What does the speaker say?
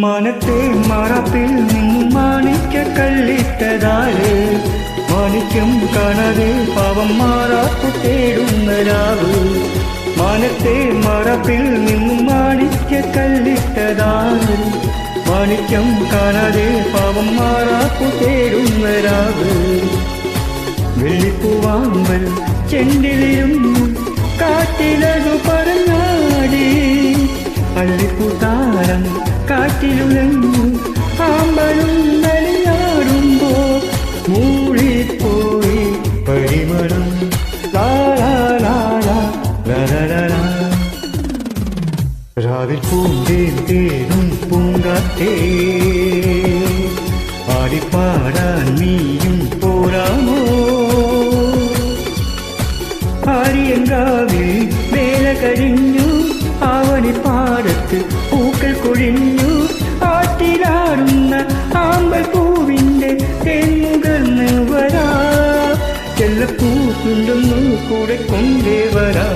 മനത്തെ മറപ്പിൽ നിന്നും മാണിക്ക കള്ളിട്ടതാൽ. മാണിക്യം കാണാതെ പാവം മാറാപ്പു തേടുന്ന രാവ്. മനത്തെ മറപ്പിൽ നിന്നും മാണിക്ക കള്ളിട്ടതാൽ മാണിക്യം കാണാതെ പാവം മാറാപ്പു തേടുന്ന രാവ്. വെള്ളിപ്പൂവാമ്പൽ ചെണ്ടിലിരുന്നു കാറ്റിലതു പറഞ്ഞാടി അള്ളിപ്പൂത്താരം കാറ്റിലുലഞ്ഞു ആമ്പലും നലിയാടുമ്പോ മൂളിപ്പോയി പരിമളം ലാലാലാലാ, ലലലലാ. രാവിൽ പൂന്തേ തേനും പൂങ്കാറ്റേ പാടിപ്പാടാൻ നീയും പോരാമോ ആര്യങ്കാവിൽ വേല കഴിഞ്ഞു ആവണി പാടത്ത് പൂക്കൾ പൊഴിഞ്ഞു ആറ്റിലാടുന്ന ആമ്പൽ പൂവിന്റെ തേൻമുകർന്ന് വരാ. ചെല്ലപ്പൂ കുണ്ടൊന്നു കൂടെ കൊണ്ടേ വരാ.